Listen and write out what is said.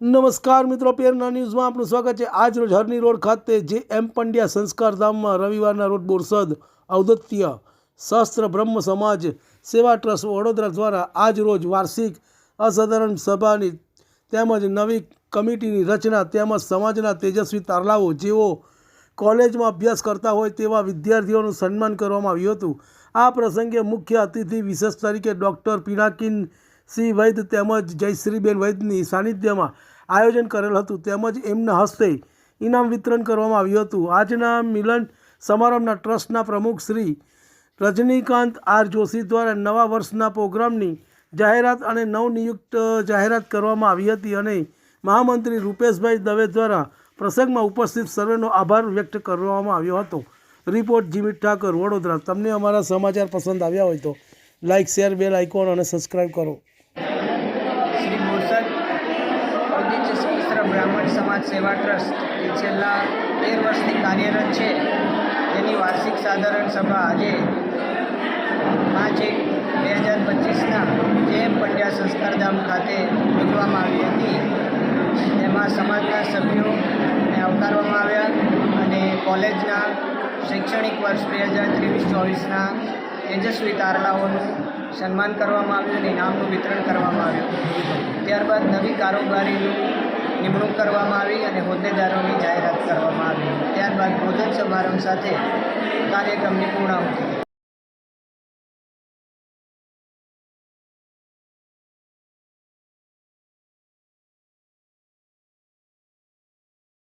નમસ્કાર મિત્રો, પેરના ન્યૂઝમાં આપનું સ્વાગત છે. આજ રોજ હરની રોડ ખાતે જે એમ પંડ્યા સંસ્કાર ધામમાં રવિવારના રોડ બોરસદ ઔદત્ય શાસ્ત્ર બ્રહ્મ સમાજ સેવા ટ્રસ્ટ વડોદરા દ્વારા આજ રોજ વાર્ષિક અસાધારણ સભાની તેમજ નવી કમિટીની રચના તેમજ સમાજના તેજસ્વી તારલાઓ જેઓ કોલેજમાં અભ્યાસ કરતા હોય તેવા વિદ્યાર્થીઓનું સન્માન કરવામાં આવ્યું હતું. આ પ્રસંગે મુખ્ય અતિથિ વિશેષ તરીકે ડૉક્ટર પિનાકિન સિંહ વૈદ તેમજ જયશ્રીબેન વૈદની સાનિધ્યમાં આયોજન કરેલ હતું. તેમજ એમના હસ્તે ઇનામ વિતરણ કરવામાં આવ્યું હતું. આજના મિલન સમારંભના ટ્રસ્ટના પ્રમુખ શ્રી રજનીકાંત આર જોશી દ્વારા નવા વર્ષના પ્રોગ્રામની જાહેરાત અને નવનિયુક્ત જાહેરાત કરવામાં આવી હતી અને મહામંત્રી રૂપેશભાઈ દવે દ્વારા પ્રસંગમાં ઉપસ્થિત સર્વેનો આભાર વ્યક્ત કરવામાં આવ્યો હતો. રિપોર્ટ જીમિત ઠાકર, વડોદરા. તમને અમારા સમાચાર પસંદ આવ્યા હોય તો લાઇક શેર, બેલ આઇકોન અને સબસ્ક્રાઈબ કરો શ્રી બોરસદ ઔદિત્ય સમાજ સેવા ટ્રસ્ટ, એ છેલ્લા તેર વર્ષથી કાર્યરત છે. તેની વાર્ષિક સાધારણ સભા આજે પાંચ એક બે હજાર પચીસના જે પંડ્યા સંસ્કારધામ ખાતે યોજવામાં આવી હતી. તેમાં સમાજના સભ્યોને આવકારવામાં આવ્યા અને કોલેજના શૈક્ષણિક વર્ષ બે હજાર ત્રેવીસ ચોવીસના તેજસ્વી તારલાઓનું સન્માન કરવામાં આવ્યું અને ઇનામનું વિતરણ કરવામાં આવ્યું. ત્યારબાદ નવી કારોબારીનું નિમણૂક કરવામાં આવી અને હોદ્દેદારોની જાહેરાત કરવામાં આવી. ત્યારબાદ ભોજન સમારંભ સાથે કાર્યક્રમની પૂર્ણાહુતિ.